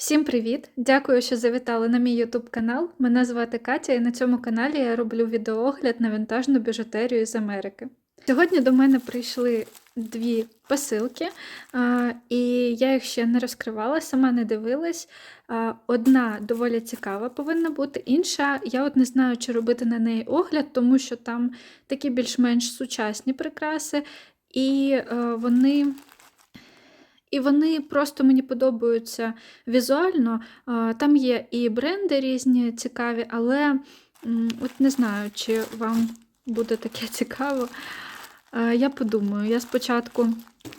Всім привіт! Дякую, що завітали на мій YouTube канал. Мене звати Катя, і на цьому каналі я роблю відеоогляд на вінтажну біжутерію з Америки. Сьогодні до мене прийшли дві посилки, і я їх ще не розкривала, сама не дивилась. Одна доволі цікава повинна бути, інша я от не знаю, чи робити на неї огляд, тому що там такі більш-менш сучасні прикраси, і е, вони. І вони просто мені подобаються візуально. Там є і бренди різні цікаві, але от не знаю, чи вам буде таке цікаво. Я подумаю, я спочатку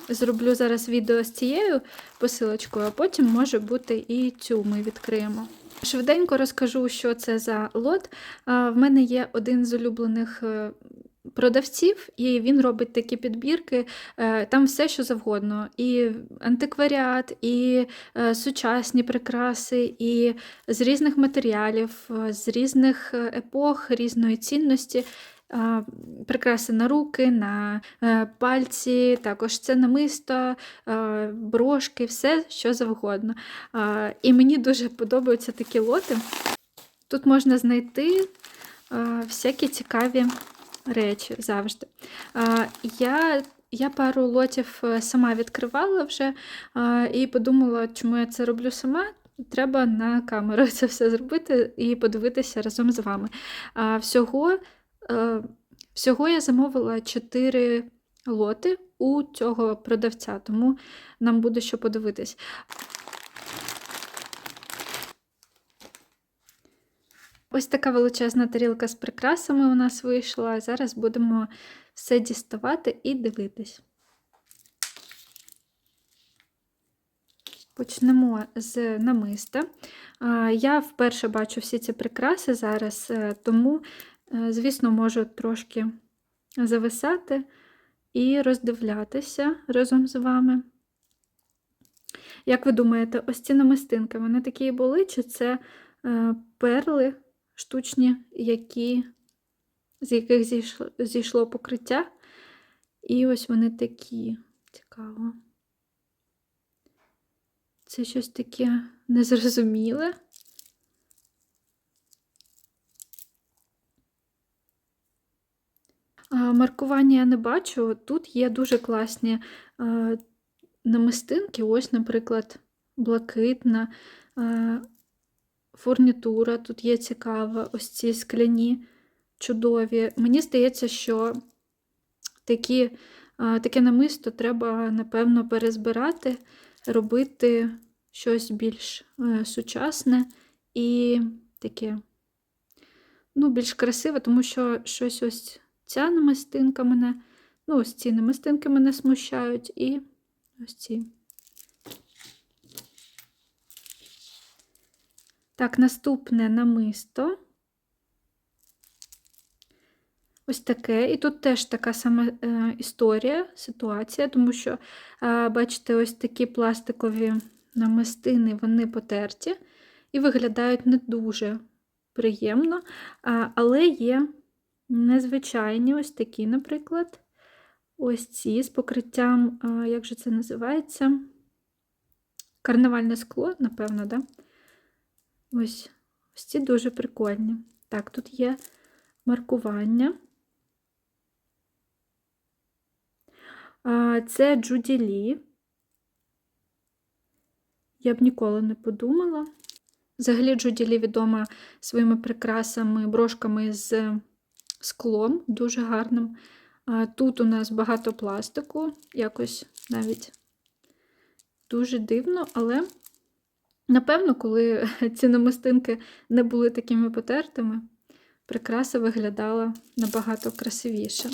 зроблю зараз відео з цією посилочкою, а потім, може бути, і цю ми відкриємо. Швиденько розкажу, що це за лот. В мене є один з улюблених е, продавців, і він робить такі підбірки. Е, Там все, що завгодно. І антикваріат, і е, сучасні прикраси, і з різних матеріалів, е, з різних епох, різної цінності. Прикраси на руки, на пальці, також це намисто, брошки, все, що завгодно. І мені дуже подобаються такі лоти. Тут можна знайти всякі цікаві речі завжди. Я я пару лотів е, сама відкривала вже і подумала, чому я це роблю сама. Треба на камеру це все зробити і подивитися разом з вами. Всього, е, всього я замовила 4 лоти у цього продавця, тому нам буде що подивитись. Ось така величезна тарілка з прикрасами у нас вийшла. Зараз будемо все діставати і дивитись. Почнемо з намиста. Я вперше бачу всі ці прикраси зараз, е, тому, е, звісно, можу трошки зависати і роздивлятися разом з вами. Як ви думаєте, ось ці намистинки, вони такі були, чи це е, перли штучні, які, з яких зійшло, покриття? І ось вони такі. Цікаво. Це щось таке незрозуміле. Маркування я не бачу. Тут є дуже класні намистинки. Ось, наприклад, блакитна а, фурнітура. Тут є цікава, ось ці скляні, чудові. Мені здається, що такі, таке намисто треба, напевно, перезбирати робити щось більш е, сучасне і таке, ну, більш красиве, тому що щось ось ця намистинка мене, ну, ось ці намистинки мене смущають, і ось ці. Так, наступне намисто. Ось таке. І тут теж така сама е, історія, ситуація, тому що, е, бачите, ось такі пластикові намистини, вони потерті і виглядають не дуже приємно, але є незвичайні ось такі, наприклад, ось ці з покриттям, а, як же це називається? Карнавальне скло, напевно, да? Ось, ось ці дуже прикольні. Так, тут є маркування. Це Джуді Лі. Я б ніколи не подумала. Взагалі, Джуді Лі відома своїми прикрасами, брошками з склом, дуже гарним. Тут у нас багато пластику, якось навіть дуже дивно, але, напевно, коли ці намистинки не були такими потертими, прикраса виглядала набагато красивіше.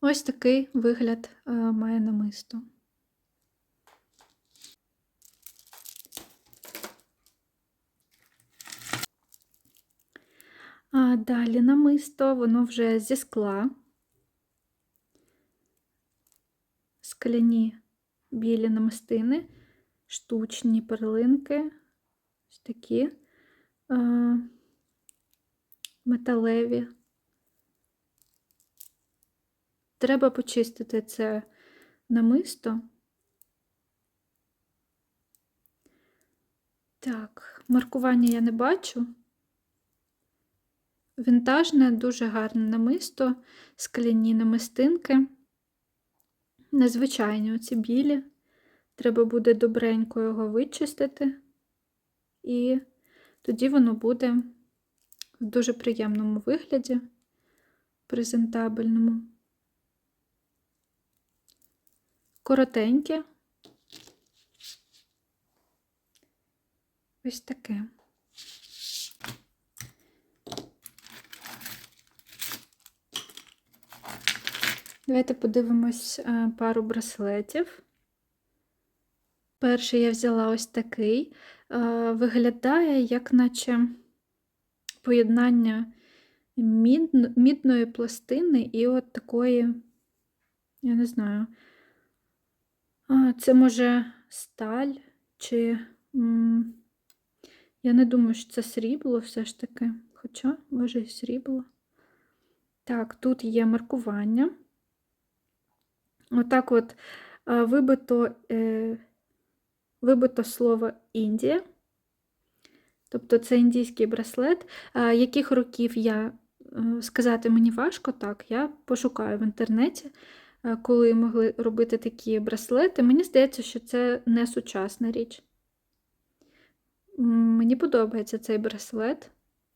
Ось такий вигляд е, має намисто. А далі намисто, воно вже зі скла, скляні білі намистини, штучні перлинки, ось такі а, металеві. Треба почистити це намисто. Так, маркування я не бачу. Вінтажне, дуже гарне намисто, скляні намистинки. Незвичайні оці білі. Треба буде добренько його вичистити, і тоді воно буде в дуже приємному вигляді, презентабельному. Коротеньке. Ось таке. Давайте подивимось е, пару браслетів. Перший я взяла ось такий. Виглядає, як наче поєднання мідної пластини і от такої, я не знаю, це може сталь, чи. Я не думаю, що це срібло все ж таки. Хоча, може, і срібло. Так, тут є маркування. Отак от вибито, е, вибито слово Індія. Тобто це індійський браслет. Яких років я е, сказати мені важко, так, я пошукаю в інтернеті, е, коли могли робити такі браслети. Мені здається, що це не сучасна річ. Мені подобається цей браслет.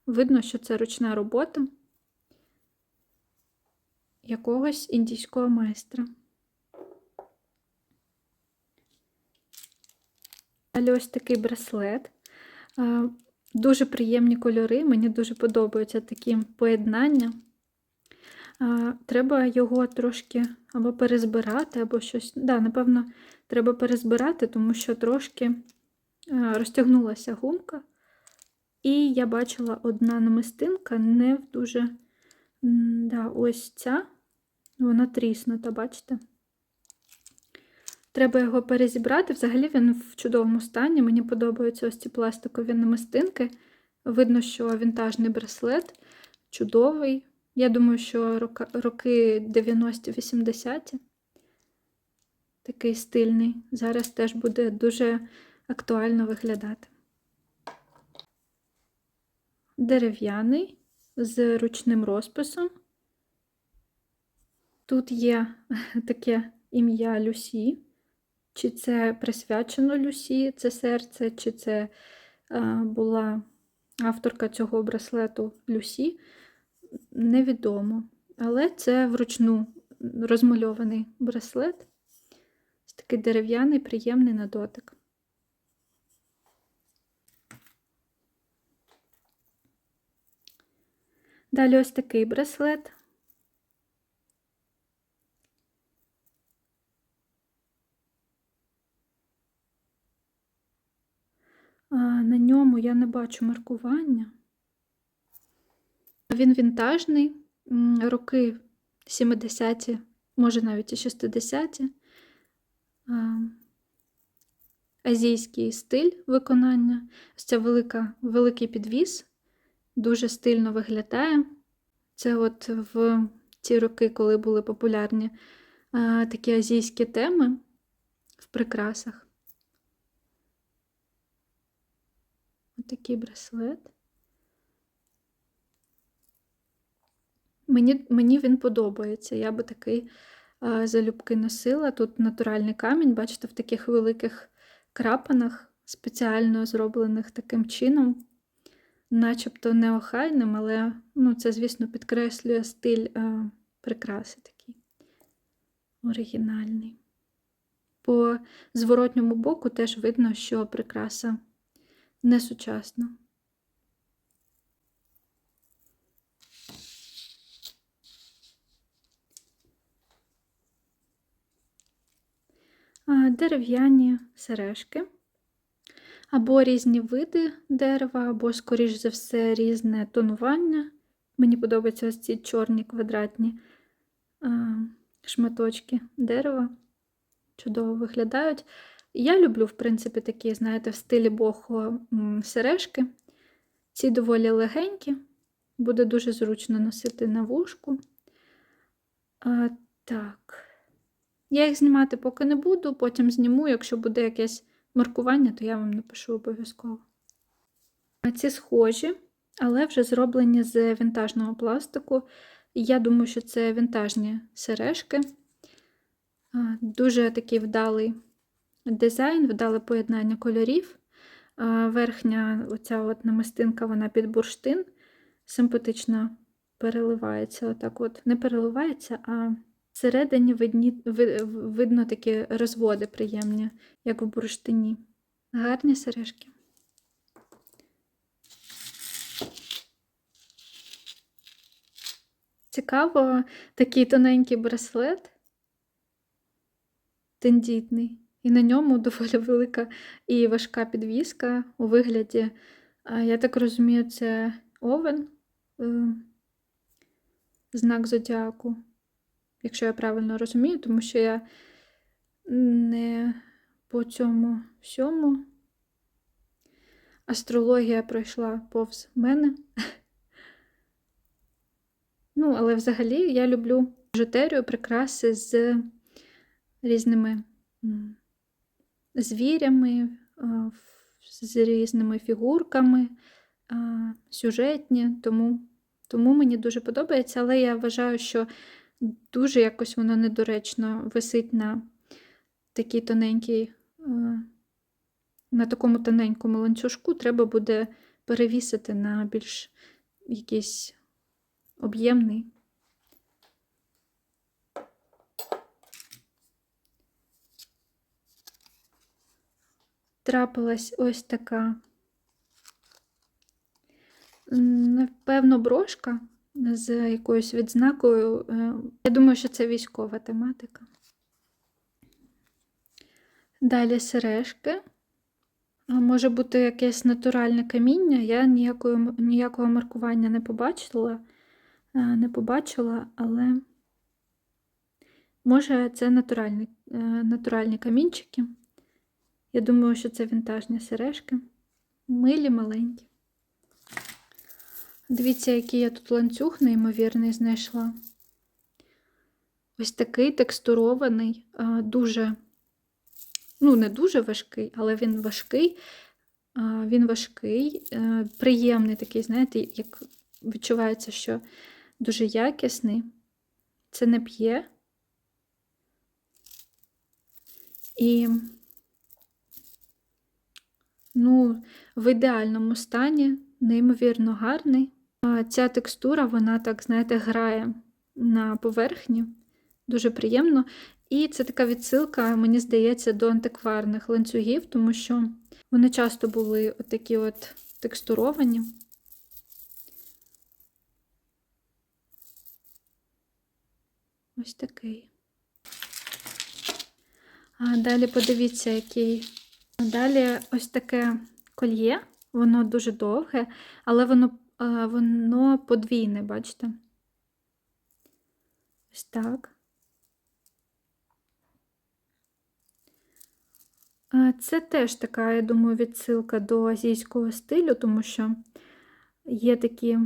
Видно, що це ручна робота якогось індійського майстра. Далі ось такий браслет. Дуже приємні кольори, мені дуже подобаються такі поєднання. Треба його трошки або перезбирати, або щось. Да, напевно, треба перезбирати, тому що трошки розтягнулася гумка. І я бачила одна намистинка не в дуже. Да, ось ця, вона тріснута, бачите? Треба його перезібрати. Взагалі він в чудовому стані. Мені подобаються ось ці пластикові намистинки. Видно, що вінтажний браслет чудовий. Я думаю, що роки 90-80 такий стильний. Зараз теж буде дуже актуально виглядати. Дерев'яний з ручним розписом. Тут є таке ім'я Люсі. Чи це присвячено Люсі, це серце, чи це е, була авторка цього браслету Люсі, невідомо. Але це вручну розмальований браслет. Такий дерев'яний, приємний на дотик. Далі ось такий браслет. А, На ньому я не бачу маркування. Він вінтажний, роки 70-ті, може навіть і 60-ті. Азійський стиль виконання. Ось ця велика, великий підвіс, дуже стильно виглядає. Це от в ті роки, коли були популярні такі азійські теми в прикрасах. Отакий браслет. Мені, мені він подобається. Я би такий а, залюбки носила. Тут натуральний камінь, бачите, в таких великих крапанах, спеціально зроблених таким чином, начебто неохайним, але ну, це, звісно, підкреслює стиль а, прикраси такий оригінальний. По зворотньому боку теж видно, що прикраса не сучасна. А, Дерев'яні сережки, або різні види дерева, або, скоріш за все, різне тонування. Мені подобаються ось ці чорні квадратні шматочки дерева. Чудово виглядають. Я люблю, в принципі, такі, знаєте, в стилі бохо сережки. Ці доволі легенькі, буде дуже зручно носити на вушку. А, так. Я їх знімати поки не буду, потім зніму. Якщо буде якесь маркування, то я вам напишу обов'язково. Ці схожі, але вже зроблені з вінтажного пластику. Я думаю, що це вінтажні сережки. Дуже такий вдалий дизайн, вдале поєднання кольорів. Верхня оця от намистинка, вона під бурштин, симпатично переливається. Отак от. Не переливається, а всередині видні, ви- видно такі розводи приємні, як в бурштині. Гарні сережки. Цікаво, такий тоненький браслет, тендітний, і на ньому доволі велика і важка підвіска у вигляді, я так розумію, це овен, е, знак зодіаку, якщо я правильно розумію, тому що я не по цьому всьому. Астрологія пройшла повз мене. Ну, але взагалі я люблю біжутерію, прикраси з різними звірями, з різними фігурками, сюжетні, тому, тому мені дуже подобається, але я вважаю, що дуже якось воно недоречно висить на такій тоненькій, на такому тоненькому ланцюжку. Треба буде перевісити на більш якийсь об'ємний. Трапилась ось така, напевно, брошка з якоюсь відзнакою. Е, Я думаю, що це військова тематика. Далі сережки. Може бути якесь натуральне каміння. Я ніякої, м- ніякого маркування не побачила, е, не побачила, але може це натуральні, е, натуральні камінчики. Я думаю, що це вінтажні сережки. Милі маленькі. Дивіться, який я тут ланцюг неймовірний знайшла. Ось такий текстурований, дуже, ну, не дуже важкий, але він важкий. Він важкий, е, приємний такий, знаєте, як відчувається, що дуже якісний. Це не п'є. І ну, в ідеальному стані, неймовірно гарний. А Ця текстура, вона так, знаєте, грає на поверхні. Дуже приємно. І це така відсилка, мені здається, до антикварних ланцюгів, тому що вони часто були такі от текстуровані. Ось такий. А далі подивіться, який. Далі ось таке кольє, воно дуже довге, але воно, воно подвійне, бачите? Ось так. Це теж така, я думаю, відсилка до азійського стилю, тому що є такі,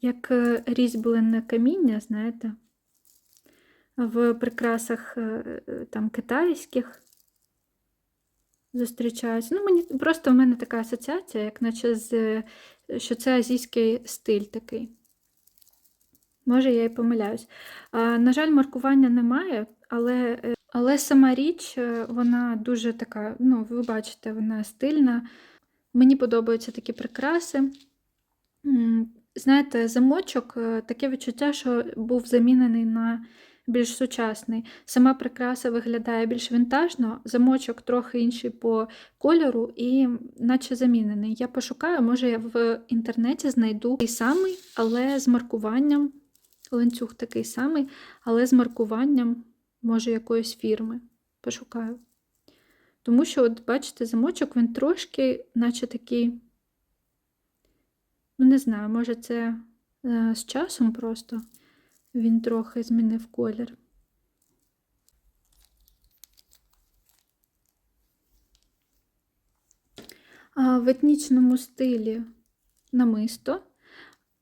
як е, різьблене каміння, знаєте, в прикрасах е, е, там китайських зустрічаються. Ну, мені просто в мене така асоціація, як наче з, е, що це азійський стиль такий. Може, я і помиляюсь. А, на жаль, маркування немає, але, але сама річ, вона дуже така, ну, ви бачите, вона стильна. Мені подобаються такі прикраси. Знаєте, замочок таке відчуття, що був замінений на більш сучасний. Сама прикраса виглядає більш вінтажно, замочок трохи інший по кольору і наче замінений. Я пошукаю, може я в інтернеті знайду той самий, але з маркуванням. Ланцюг такий самий, але з маркуванням, може, якоїсь фірми. Пошукаю. Тому що, от, бачите, замочок він трошки, наче такий, ну, не знаю, може, це е, з часом просто він трохи змінив колір. В етнічному стилі намисто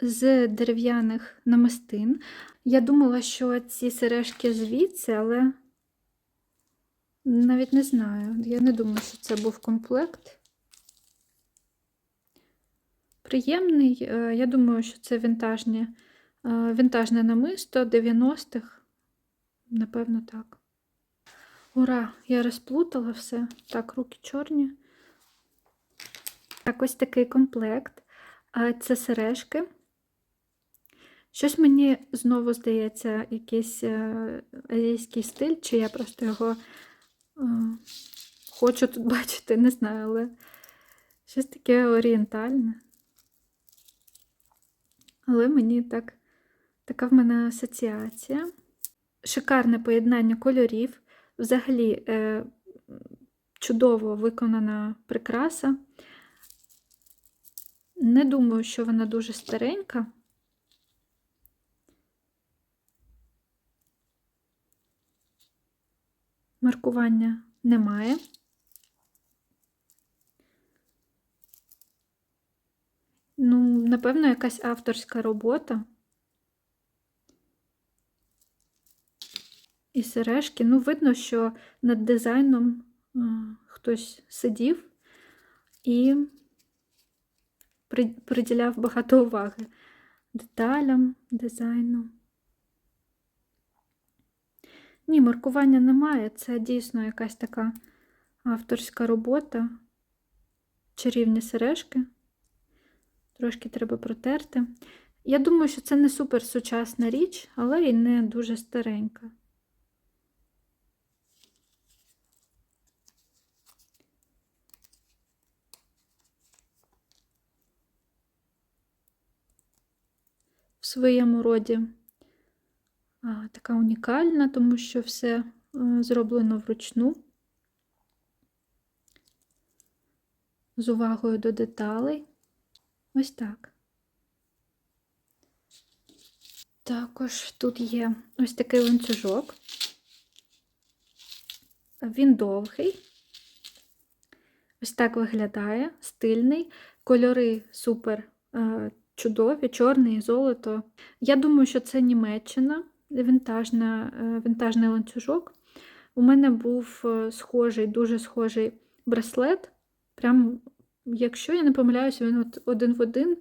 з дерев'яних намистин. Я думала, що ці сережки звідси, але навіть не знаю. Я не думаю, що це був комплект. приємний. Е, Я думаю, що це вінтажні, вінтажне намисто 90-х. Напевно, так. Ура! Я розплутала все. Так, руки чорні. Так, ось такий комплект. А Це сережки. Щось мені знову здається, якийсь е, азійський стиль, чи я просто його е, хочу тут бачити, не знаю, але щось таке орієнтальне. Але мені так, така в мене асоціація. Шикарне поєднання кольорів. Взагалі е, чудово виконана прикраса. Не думаю, що вона дуже старенька. Маркування немає. Ну, напевно, якась авторська робота. І сережки. Ну, видно, що над дизайном е, хтось сидів і при- приділяв багато уваги деталям, дизайну. Ні, маркування немає. Це дійсно якась така авторська робота. Чарівні сережки. Трошки треба протерти. Я думаю, що це не супер сучасна річ, але і не дуже старенька. Своєму роді така унікальна, тому що все е, зроблено вручну, з увагою до деталей. Ось так. Також тут є ось такий ланцюжок. Він довгий. Ось так виглядає, стильний, кольори супер е, чудові, чорний і золото. Я думаю, що це Німеччина, вінтажна, е, вінтажний ланцюжок. У мене був е, схожий, дуже схожий браслет. Прям, якщо я не помиляюся, він от один в один,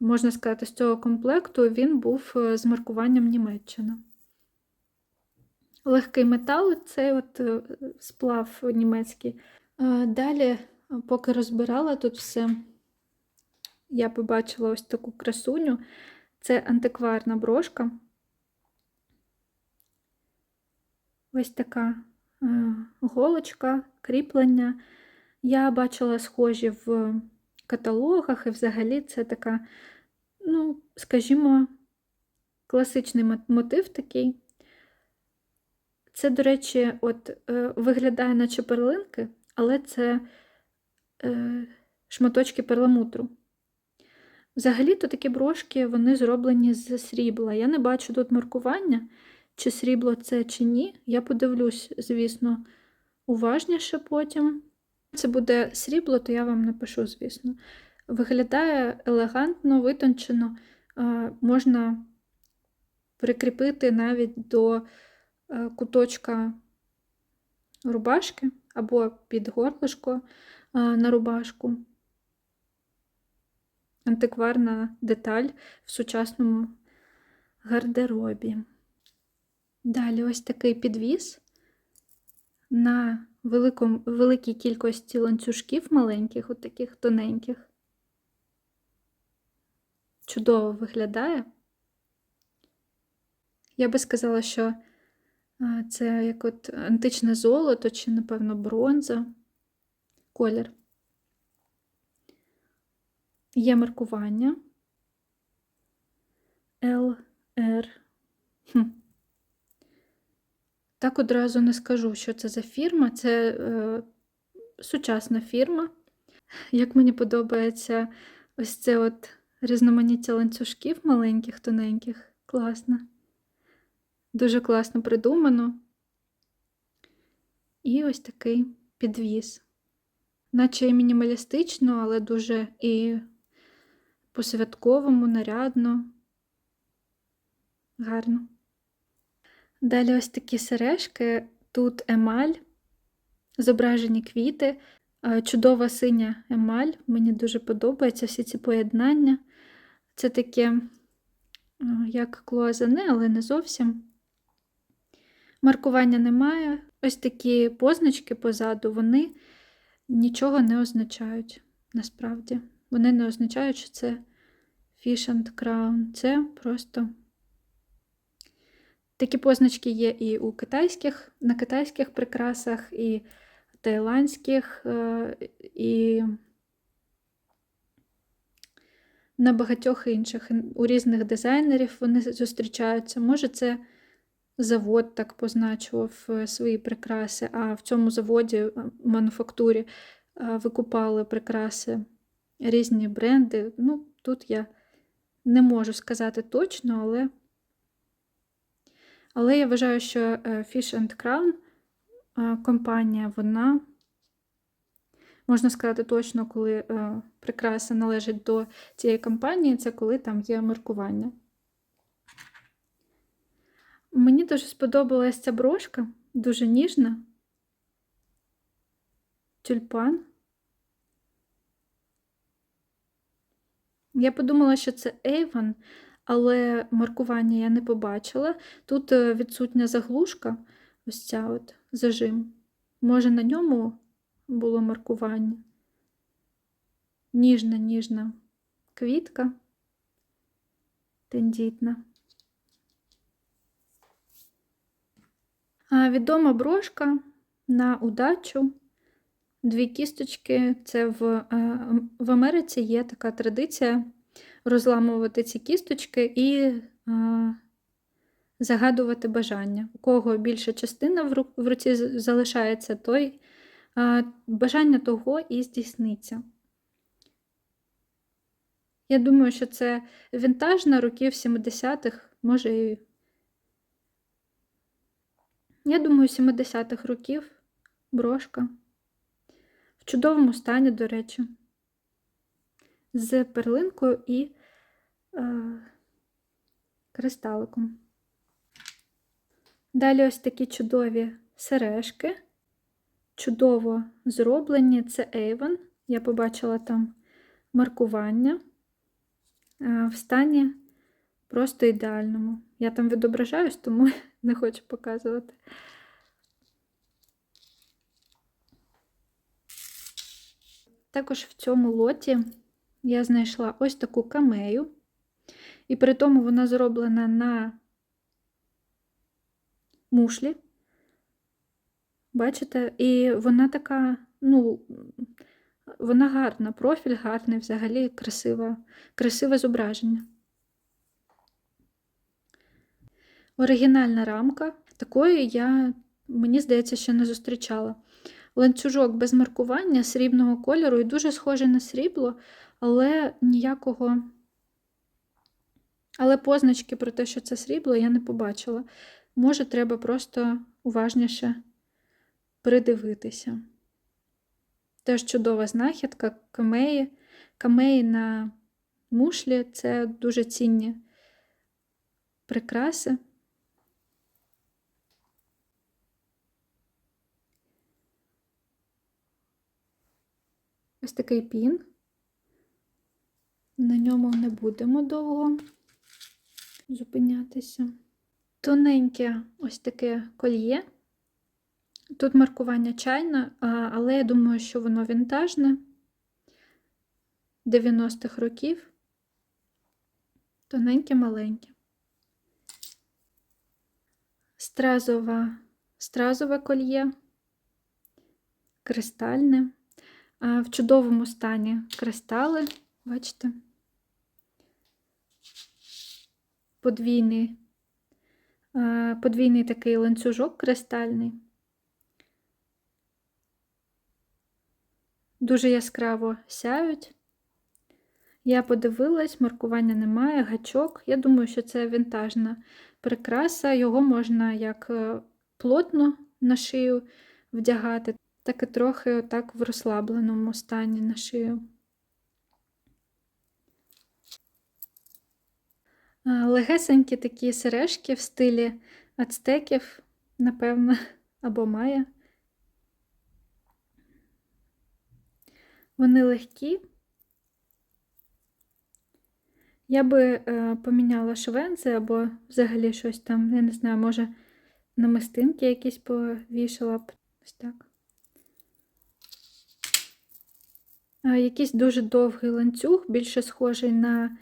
можна сказати, з цього комплекту він був е, з маркуванням Німеччина. Легкий метал, цей от сплав німецький. Далі, поки розбирала тут все, я побачила ось таку красуню. Це антикварна брошка. Ось така е, голочка, кріплення. Я бачила схожі в каталогах, і взагалі це така, ну, скажімо, класичний мотив такий. Це, до речі, от е, виглядає наче перлинки, але це е, шматочки перламутру. Взагалі-то такі брошки вони зроблені з срібла. Я не бачу тут маркування, чи срібло це, чи ні. Я подивлюсь, звісно, уважніше потім. Це буде срібло, то я вам напишу, звісно. Виглядає елегантно, витончено. Можна прикріпити навіть до е, куточка рубашки або під горлишко на рубашку. Антикварна деталь в сучасному гардеробі. Далі ось такий підвіс на великому, великій кількості ланцюжків маленьких, от тоненьких. Чудово виглядає. Я би сказала, що це як от античне золото чи, напевно, бронза, колір. Є маркування LR. Хм. Так одразу не скажу, що це за фірма. Це е, сучасна фірма. Як мені подобається ось це от різноманіття ланцюжків маленьких, тоненьких. Класно. Дуже класно придумано. І ось такий підвіз. Наче і мінімалістично, але дуже і по-святковому, нарядно. Гарно. Далі ось такі сережки. Тут емаль, зображені квіти. Чудова синя емаль. Мені дуже подобається всі ці поєднання. Це таке, як клоазане, але не зовсім. Маркування немає. Ось такі позначки позаду, вони нічого не означають насправді. Вони не означають, що це Fish and Crown. Це просто такі позначки є і у китайських, на китайських прикрасах, і тайландських, е, і на багатьох інших. У різних дизайнерів вони зустрічаються. Може, це завод так позначував е, свої прикраси, а в цьому заводі, е, мануфактурі викупали прикраси різні бренди. Ну, тут я не можу сказати точно, але, але я вважаю, що е, Fish and Crown е, компанія, вона, можна сказати точно, коли е, прикраса належить до цієї компанії, це коли там є маркування. Мені дуже сподобалася ця брошка, дуже ніжна. Тюльпан. Я подумала, що це Avon, але маркування я не побачила. Тут е, відсутня заглушка, ось ця от зажим. Може, на ньому було маркування. Ніжна, ніжна квітка, тендітна. А, Відома брошка на удачу. Дві кісточки. Це в, е, в Америці є така традиція розламувати ці кісточки і е, загадувати бажання. У кого більша частина в, ру, в руці залишається, той е, бажання того і здійсниться. Я думаю, що це вінтажна років 70-х, може і. Я думаю, 70-х років брошка. Чудовому стані, до речі, з перлинкою і е, кристаликом. Далі ось такі чудові сережки, чудово зроблені. Це Avon. Я побачила там маркування е, в стані просто ідеальному. Я там відображаюсь, тому не хочу показувати. Також в цьому лоті я знайшла ось таку камею, і при тому вона зроблена на мушлі. Бачите? І вона така, ну, вона гарна, профіль гарний, взагалі красива, красиве зображення. Оригінальна рамка. Такої я, мені здається, ще не зустрічала. Ланцюжок без маркування срібного кольору і дуже схожий на срібло, але ніякого. Але позначки про те, що це срібло, я не побачила. Може, треба просто уважніше придивитися. Теж чудова знахідка камеї. Камеї на мушлі це дуже цінні прикраси. Ось такий пін. На ньому не будемо довго зупинятися. Тоненьке ось таке кольє. Тут маркування чайна, але я думаю, що воно вінтажне 90-х років. Тоненьке маленьке. Стразова, стразове кольє, кристальне. В чудовому стані кристали, бачите, подвійний, подвійний такий ланцюжок кристальний. Дуже яскраво сяють. Я подивилась, маркування немає, гачок. Я думаю, що це вінтажна прикраса. Його можна як е, плотно на шию вдягати, так і трохи отак в розслабленому стані на шию. Легесенькі такі сережки в стилі ацтеків, напевно, або майя. Вони легкі. Я би е, поміняла швензи або взагалі щось там, я не знаю, може намистинки якісь повішала б. Ось так. А, якийсь дуже довгий ланцюг, більше схожий на.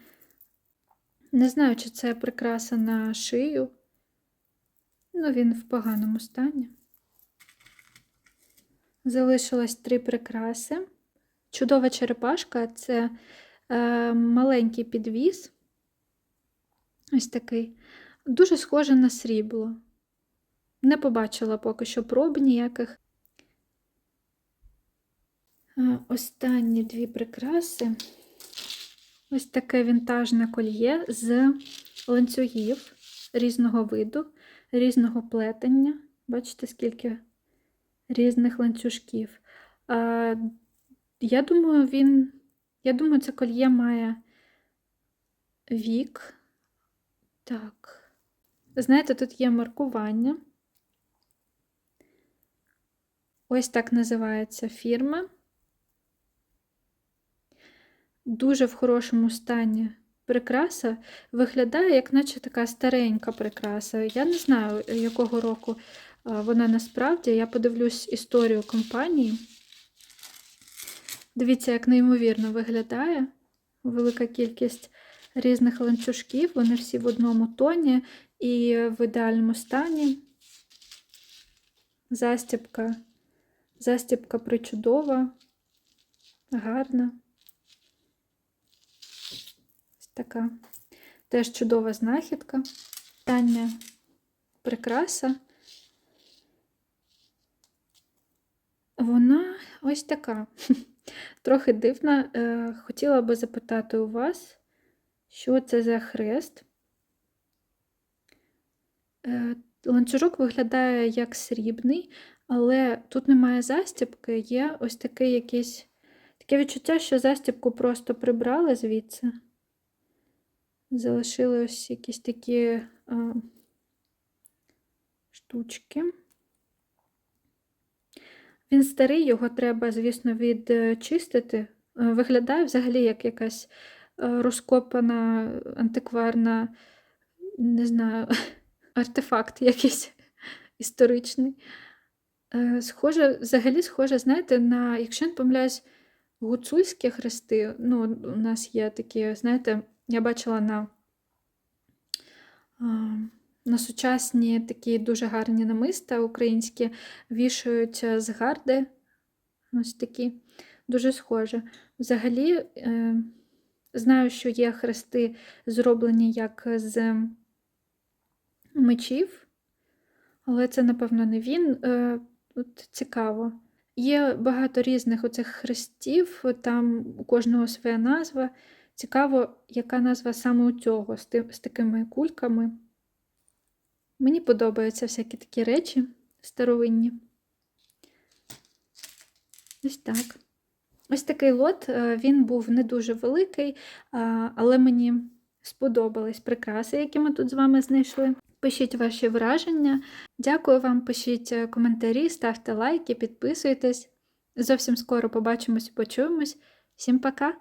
Не знаю, чи це прикраса на шию. Ну, він в поганому стані. Залишилось три прикраси. Чудова черепашка це е, маленький підвіз. Ось такий. Дуже схоже на срібло. Не побачила поки що проб ніяких. Останні дві прикраси. Ось таке вінтажне кольє з ланцюгів різного виду, різного плетення. Бачите, скільки різних ланцюжків. Я думаю, він. Я думаю, це кольє має вік. Так. Знаєте, тут є маркування. Ось так називається фірма. Дуже в хорошому стані прикраса. Виглядає, як наче така старенька прикраса. Я не знаю, якого року вона насправді. Я подивлюсь історію компанії. Дивіться, як неймовірно виглядає. Велика кількість різних ланцюжків, вони всі в одному тоні і в ідеальному стані. Застібка, застібка причудова, гарна. Така теж чудова знахідка. Остання прикраса. Вона ось така. Трохи дивна. Е, Хотіла би запитати у вас, що це за хрест. Е, Ланцюжок виглядає як срібний, але тут немає застібки, є ось такий якийсь таке відчуття, що застібку просто прибрали звідси. Залишили ось якісь такі а, штучки. Він старий, його треба, звісно, відчистити. Виглядає взагалі як якась розкопана антикварна, не знаю, артефакт якийсь історичний. Е, Схоже, взагалі схоже, знаєте, на, якщо не помиляюсь, гуцульські хрести. Ну, у нас є такі, знаєте, я бачила на, на сучасні такі дуже гарні намиста українські вішають з гарди. Ось такі, дуже схоже. Взагалі, е, знаю, що є хрести, зроблені як з мечів, але це, напевно, не він. Е, От цікаво. Є багато різних оцих хрестів, там у кожного своя назва. Цікаво, яка назва саме у цього з, такими кульками. Мені подобаються всякі такі речі старовинні. Ось так. Ось такий лот, е, він був не дуже великий, але мені сподобались прикраси, які ми тут з вами знайшли. Пишіть ваші враження. Дякую вам, пишіть е, коментарі, ставте лайки, підписуйтесь. Зовсім скоро побачимось і почуємось. Всім пока!